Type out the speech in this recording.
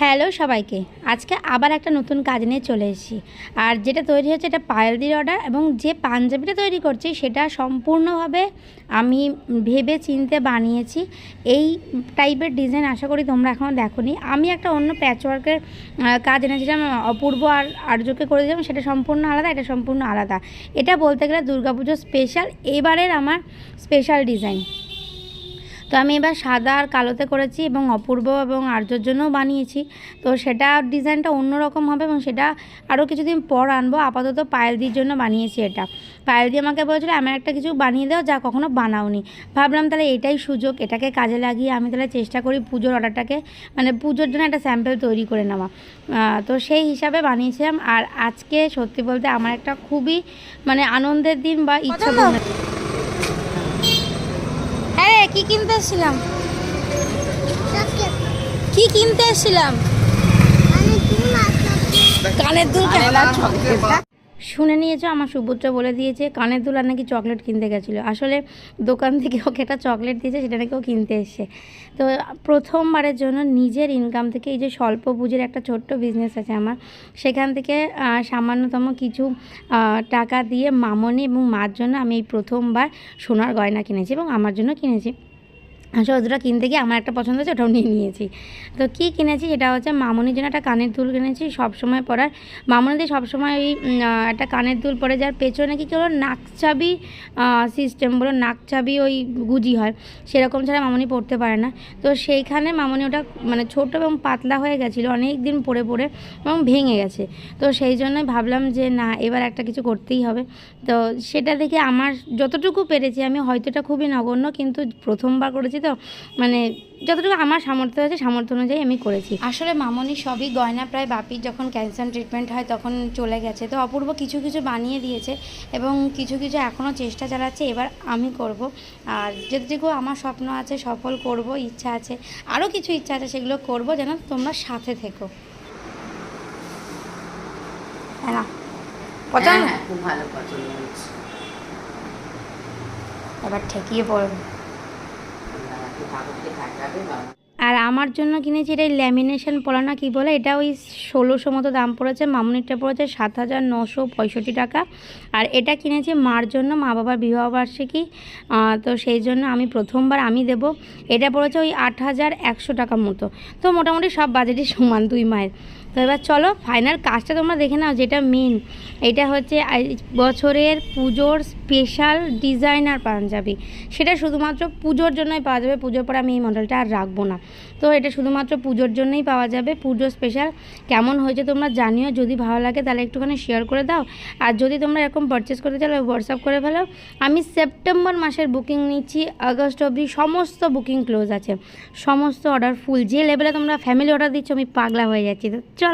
Hello সবাইকে, আজকে আবার একটা নতুন কাজ নিয়ে চলে এসেছি। আর যেটা তৈরি হচ্ছে এটা পায়েলদির অর্ডার এবং যে পাঞ্জাবিটা তৈরি করছি সেটা সম্পূর্ণভাবে আমি ভেবে চিনতে বানিয়েছি। এই টাইপের ডিজাইন আশা করি তোমরা এখনও দেখোনি। আমি একটা অন্য প্যাচওয়ার্কের কাজ এনেছিলাম, অপূর্ব আর আর্যকে করে দিলাম সেটা সম্পূর্ণ আলাদা, এটা সম্পূর্ণ আলাদা। এটা বলতে গেলে দুর্গাপুজো স্পেশাল এবারের আমার স্পেশাল ডিজাইন তো আমি এবার সাদা আর কালোতে করেছি এবং অপূর্ব এবং আর্যর জন্যও বানিয়েছি। তো সেটা ডিজাইনটা অন্যরকম হবে এবং সেটা আরও কিছুদিন পর আনব। আপাতত পায়েলদির জন্য বানিয়েছি এটা। পায়েলদি আমাকে বলেছিল আমার একটা কিছু বানিয়ে দাও যা কখনো বানাওনি। ভাবলাম তাহলে এটাই সুযোগ এটাকে কাজে লাগিয়ে আমি তাহলে চেষ্টা করি পুজোর অর্ডারটাকে মানে পুজোর জন্য একটা স্যাম্পেল তৈরি করে নেওয়া। তো সেই হিসাবে বানিয়েছিলাম। আর আজকে সত্যি বলতে আমার একটা খুবই মানে আনন্দের দিন বা ইচ্ছা কি কিনতে এসেছিলাম কি কিনতে এসেছিলাম কানের দুল শুনে নিয়েছো আমার সুপুত্র বলে দিয়েছে কানের দুল আর নাকি চকলেট কিনতে গেছিল। আসলে দোকান থেকে ওকে একটা চকলেট দিয়েছে সেটা নাকি ও কিনতে এসছে। তো প্রথমবারের জন্য নিজের ইনকাম থেকে এই যে স্বল্প পুঁজির একটা ছোট্ট বিজনেস আছে আমার সেখান থেকে সামান্যতম কিছু টাকা দিয়ে মামনি এবং মার জন্য আমি এই প্রথমবার সোনার গয়না কিনেছি এবং আমার জন্য কিনেছি। আসলে ওটা কিনতে গিয়ে আমার একটা পছন্দ হচ্ছে ওটাও নিয়ে নিয়েছি। তো কী কিনেছি সেটা হচ্ছে মামনির জন্য একটা কানের দুল কিনেছি, সবসময় পরার। মামনিদের সবসময় ওই একটা কানের দুল পরে যার পেছনে কি কেউ নাকচাবি সিস্টেম বলো নাকচাবি ওই গুজি হয়, সেরকম ছাড়া মামনি পরতে পারে না। তো সেইখানে মামনি ওটা মানে ছোট এবং পাতলা হয়ে গেছিল, অনেক দিন পরে পরে এবং ভেঙে গেছে। তো সেই জন্যই ভাবলাম যে না, এবার একটা কিছু করতেই হবে। তো সেটা দেখে আমার যতটুকু পেরেছি, আমি হয়তো এটা খুবই নগণ্য, কিন্তু প্রথমবার করেছি তো মানে যতটুকু আমার সামর্থ্য আছে সামর্থ্য অনুযায়ী আমি করেছি। আসলে মামনি সবই গয়না প্রায় বাপির যখন ক্যান্সার ট্রিটমেন্ট হয় তখন চলে গেছে। তো অপূর্ব কিছু কিছু বানিয়ে দিয়েছে এবং কিছু কিছু এখনও চেষ্টা চালাচ্ছে এবার আমি করব। আর যেটুকু আমার স্বপ্ন আছে সফল করব ইচ্ছা আছে আরও কিছু ইচ্ছা আছে সেগুলো করব যেন তোমরা সাথে থেকো। হ্যাঁ না পছন্দ হ্যাঁ, খুব ভালো পছন্দ এবার ঠেকিয়ে পড়বে। আর আমার জন্য কিনেছি এটা ল্যামিনেশন পলানা কী বলে? এটা ওই ষোলোশো মতো দাম পড়েছে মামুনিটা পড়েছে সাত হাজার নশো পঁয়ষট্টি টাকা। আর এটা কিনেছি মার জন্য, মা বাবার বিবাহবার্ষিকী তো সেই জন্য আমি প্রথমবার আমি দেব। এটা পড়েছে ওই আট হাজার একশো টাকা মতো। তো মোটামুটি সব বাজেটই সমান দুই মায়ের। তো এবার চলো ফাইনাল কাজটা তোমরা দেখে নাও যেটা মেন এটা হচ্ছে বছরের পুজোর স্পেশাল ডিজাইনার পাঞ্জাবি। সেটা শুধুমাত্র পুজোর জন্যই পাওয়া যাবে, পুজোর পর আমি এই মডেলটা আর রাখব না। তো এটা শুধুমাত্র পুজোর জন্যই পাওয়া যাবে পুজো স্পেশাল কেমন হয়েছে তোমরা জানিও, যদি ভালো লাগে তাহলে একটুখানি শেয়ার করে দাও। আর যদি তোমরা এরকম পারচেস করতে চাও হোয়াটসঅ্যাপ করে ফেলো। আমি সেপ্টেম্বর মাসের বুকিং নিচ্ছি আগস্ট অবধি সমস্ত বুকিং ক্লোজ আছে। সমস্ত অর্ডার ফুল যে লেভেলে তোমরা ফ্যামিলি অর্ডার দিচ্ছ, আমি পাগলা হয়ে যাচ্ছি। চলো।